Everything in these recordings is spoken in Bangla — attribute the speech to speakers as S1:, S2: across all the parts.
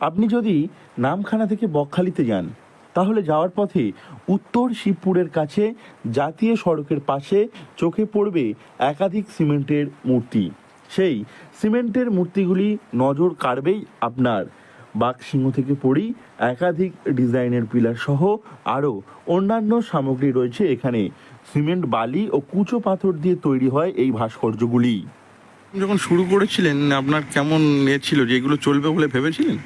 S1: আপনি যদি নামখানা থেকে বকখালিতে যান, তাহলে যাওয়ার পথে উত্তর শিবপুরের কাছে জাতীয় সড়কের পাশে চোখে পড়বে একাধিক সিমেন্টের মূর্তি। সেই সিমেন্টের মূর্তিগুলি নজর কাড়বেই আপনার। বাঘসিংহ থেকে পড়ি একাধিক ডিজাইনের পিলার সহ আরও অন্যান্য সামগ্রী রয়েছে এখানে। সিমেন্ট, বালি ও কুচো পাথর দিয়ে তৈরি হয় এই ভাস্কর্যগুলি।
S2: যখন শুরু করেছিলেন, আপনার কেমন ইয়ে ছিল যে এগুলো চলবে বলে ভেবেছিলেন?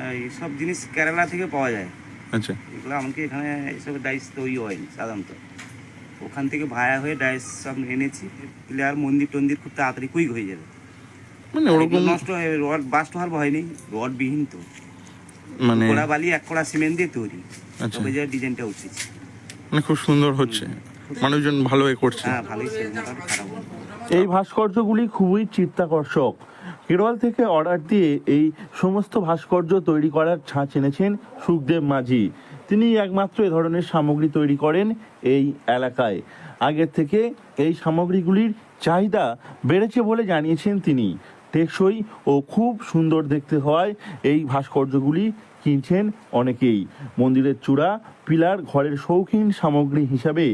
S3: এইসব জিনিস কেরালা থেকে পাওয়া যায়।
S2: আচ্ছা।
S3: এগুলো আমাকে এখানে এইসব ডাইস তৈরি হয়নি সাধারণত। ওখান থেকে ভায়া হয়ে ডাইস সব এনেছি প্লেয়ার মন্দির টন্দির খুব তাড়াতাড়ি কুইক হয়ে যাবে।
S2: মানে ওরকম
S3: নষ্ট হয়ে রড বাস্ট হওয়ার ভয় নেই রড বিহীন তো।
S2: মানে
S3: কোড়া বালি এক কোড়া সিমেন্ট দিয়ে তৈরি।
S2: আচ্ছা।
S3: তবে যে ডিজাইনটা উঠেছে
S2: মানে খুব সুন্দর হচ্ছে। মানুষজন ভালো এ করছে।
S3: হ্যাঁ ভালোই।
S1: এই ভাস্কর্যগুলি খুবই চিত্তাকর্ষক। কেরল থেকে অর্ডার দিয়ে এই সমস্ত ভাস্কর্য তৈরি করার ছাঁচ এনেছেন সুখদেব মাঝি। তিনি একমাত্র এ ধরনের সামগ্রী তৈরি করেন এই এলাকায়। আগের থেকে এই সামগ্রীগুলির চাহিদা বেড়েছে বলে জানিয়েছেন তিনি। টেকসই ও খুব সুন্দর দেখতে হওয়ায় এই ভাস্কর্যগুলি কিনছেন অনেকেই। মন্দিরের চূড়া পিলার ঘরের শৌখিন সামগ্রী হিসাবে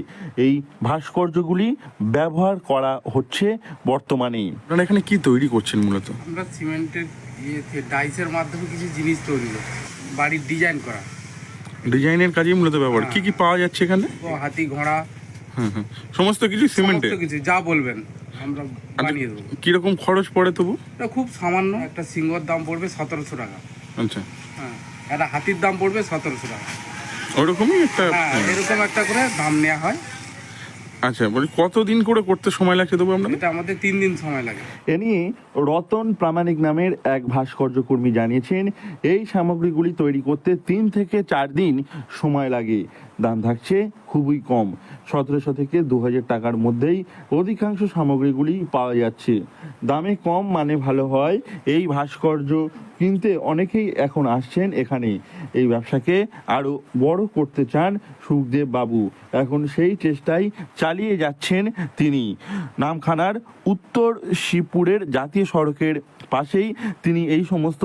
S1: এই ভাস্কর্যগুলি ব্যবহার করা হচ্ছে বর্তমানে।
S2: আপনারা এখানে কি তৈরি করছেন মূলত?
S4: আমরা সিমেন্টের ইয়েতে ডাইসের মাধ্যমে কিছু জিনিস তৈরি করি বাড়ির ডিজাইন করা।
S2: ডিজাইনের কাজেই মূলত ব্যবহার। কি কি পাওয়া যাচ্ছে এখানে?
S4: হাতি ঘোড়া
S2: হ্যাঁ হ্যাঁ সমস্ত কিছু সিমেন্টে
S4: সমস্ত কিছু যা বলবেন আমরা বানিয়ে দেবো।
S2: কীরকম খরচ পড়ে তবু?
S4: এটা খুব সামান্য একটা সিংহর দাম পড়বে সতেরোশো টাকা।
S2: আচ্ছা।
S4: হ্যাঁ একটা হাতির দাম পড়বে সতেরোশো টাকা।
S2: ওরকমই একটা
S4: হ্যাঁ এরকম একটা করে দাম নেওয়া হয়।
S2: আচ্ছা বলি কতদিন করে করতে সময় লাগছে তবু আপনাদের?
S4: এটা আমাদের তিন দিন সময় লাগে।
S1: এ নিয়ে রতন প্রামাণিক নামের এক ভাস্কর্য কর্মী জানিয়েছেন এই সামগ্রীগুলি তৈরি করতে তিন থেকে চার দিন সময় লাগে। দাম থাকছে খুবই কম। সতেরোশো থেকে দু হাজার টাকার মধ্যেই অধিকাংশ সামগ্রীগুলি পাওয়া যাচ্ছে। দামে কম মানে ভালো হয়। এই ভাস্কর্য কিনতে অনেকেই এখন আসছেন এখানে এই ব্যবসাকে আরও বড় করতে চান সুখদেব বাবু। এখন সেই চেষ্টাই চালিয়ে যাচ্ছেন তিনি। নামখানার উত্তর শিবপুরের জাতীয় সড়কের পাশেই তিনি এই সমস্ত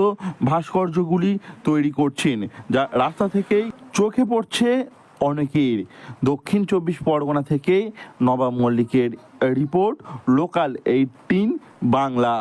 S1: ভাস্কর্যগুলি তৈরি করছেন, যা রাস্তা থেকেই চোখে পড়ছে অনেকের। দক্ষিণ চব্বিশ পরগনা থেকে নবাব মল্লিকের রিপোর্ট, লোকাল এইটিন বাংলা।